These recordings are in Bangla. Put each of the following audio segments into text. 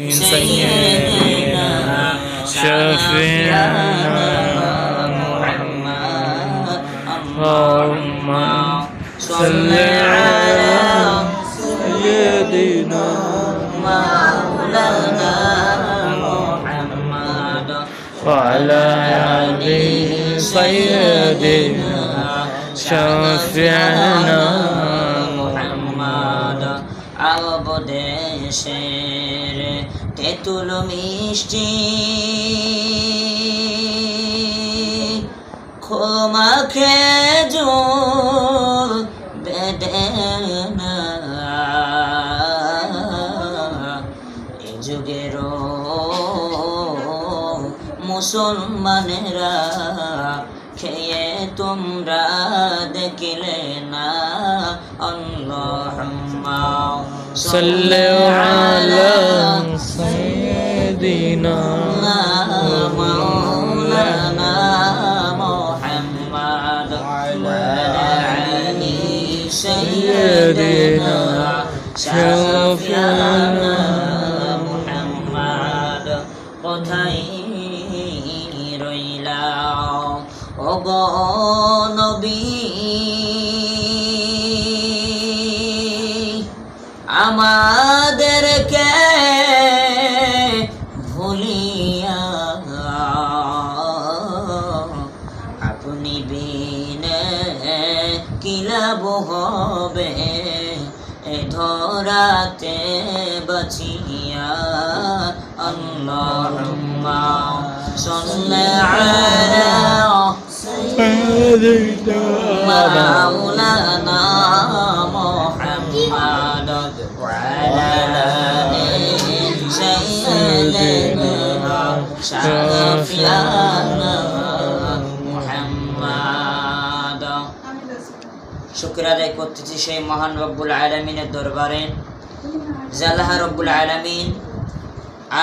سيدنا شفيعنا محمد اللهم صل على سيدنا مولانا محمد وعلى آله سيدنا আরব দেশের তেঁতুল মিষ্টি। ক্ষমা খেজুর বেদেনা এ যুগেরও মুসলমানেরা খেয়ে তোমরা দেখলে না আল্লাহুম্মা। সাল্লি আলা সাইয়্যিদিনা মাওলানা মুহাম্মদ আলা আলি সাইয়্যিদিনা কোথায় রইলা? নবী। আমাদেরকে ভুলিয়া আপনি বিনে কিলাব হবে? ধরাতে বাঁচিয়া আল্লাহুম্মা সাল্লি আলা مولانا محمد وعلى آل سيدنا شفيعنا محمد শুক্র আদায় করতেছি সেই মহান রব্বুল আলমিনের দরবারে জাল্লাহ রব্বুল আলমিন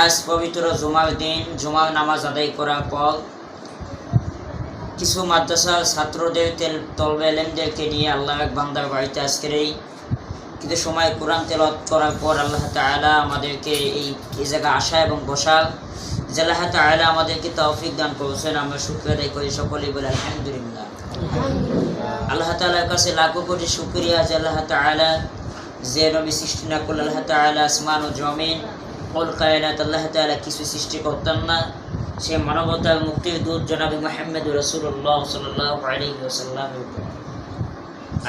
আজ পবিত্র জুমার দিন জুমার নামাজ আদায় করার পর কিছু মাদ্রাসার ছাত্রদের তেল তলবে এলেমদেরকে নিয়ে আল্লাহ এক বান্দার বাড়িতে আজকের এই কিছু সময় কোরআন তেলত করার পর আল্লাহ তালা আমাদেরকে এই এই জায়গায় আসা এবং বসা। যে আল্লাহ তালা আমাদেরকে তৌফিক দান করেছেন আমরা শুক্র আদায় করি সকলেই বলে আলহামদুলিল্লাহ। আল্লাহ তালার কাছে লাখো কোটি শুক্রিয়া যে আল্লাহ তালা যে নবী সৃষ্টি না করলে আল্লাহ তালা আসমান ও জমিন কল কায়নাত আল্লাহ তালা কিছু সৃষ্টি করতেন না। সে মানবতার মুক্তির দূত জনাবি মাহমদ রসুল্লাহ সাল্লাহ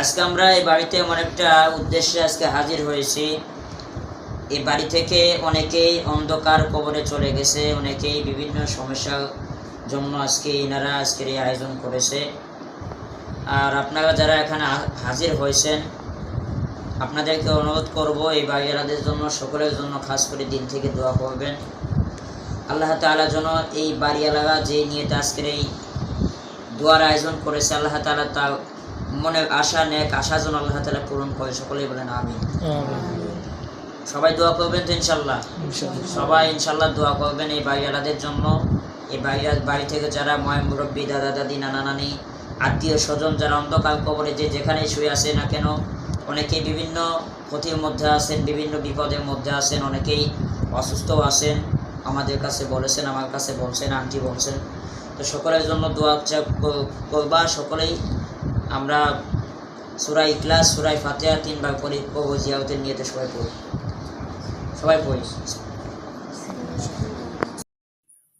আজকে আমরা এই বাড়িতে এমন একটা উদ্দেশ্যে আজকে হাজির হয়েছি। এই বাড়ি থেকে অনেকেই অন্ধকার কবরে চলে গেছে, অনেকেই বিভিন্ন সমস্যার জন্য আজকে এনারা আজকের এই আয়োজন করেছে। আর আপনারা যারা এখানে হাজির হয়েছেন, আপনাদেরকে অনুরোধ করব এই বাড়িওয়ালাদের জন্য, সকলের জন্য, খাস করে দিন থেকে দোয়া করবেন। আল্লাহ তাআলা যেন এই বাড়িওয়ালারা যে নিয়ে আজকের এই দোয়ার আয়োজন করেছে আল্লাহ তাআলা তার মনে আশা নেক আশা যেন আল্লাহ তালা পূরণ করে। সকলেই বলেন আমি সবাই দোয়া করবেন তো ইনশাল্লাহ সবাই ইনশাল্লাহ দোয়া করবেন এই বাড়িওয়ালাদের জন্য। এই বাড়ি বাড়ি থেকে যারা ময় মুরব্বী দাদা দাদি নানা নানি আত্মীয় স্বজন যারা অন্ধকার কবরে যে যেখানেই শুয়ে আসে না কেন অনেকেই বিভিন্ন ক্ষতির মধ্যে আছেন বিভিন্ন বিপদের মধ্যে আছেন অনেকেই অসুস্থ আছেন। আমাদের কাছে বলেছেন, আমার কাছে বলছেন, আন্টি বলছেন। তো সকলের জন্য দোয়া করবা, সকলেই। আমরা সুরাই ইকলাস সুরাই ফাতেহা তিনবার পড়ি কবর নিয়ে সবাই পড়ি। সবাই পড়ি।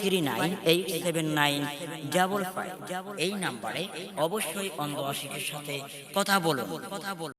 three nine eight seven nine double five এই নাম্বারে অবশ্যই অন্ধ আশিকের সাথে কথা বলুন কথা বলুন।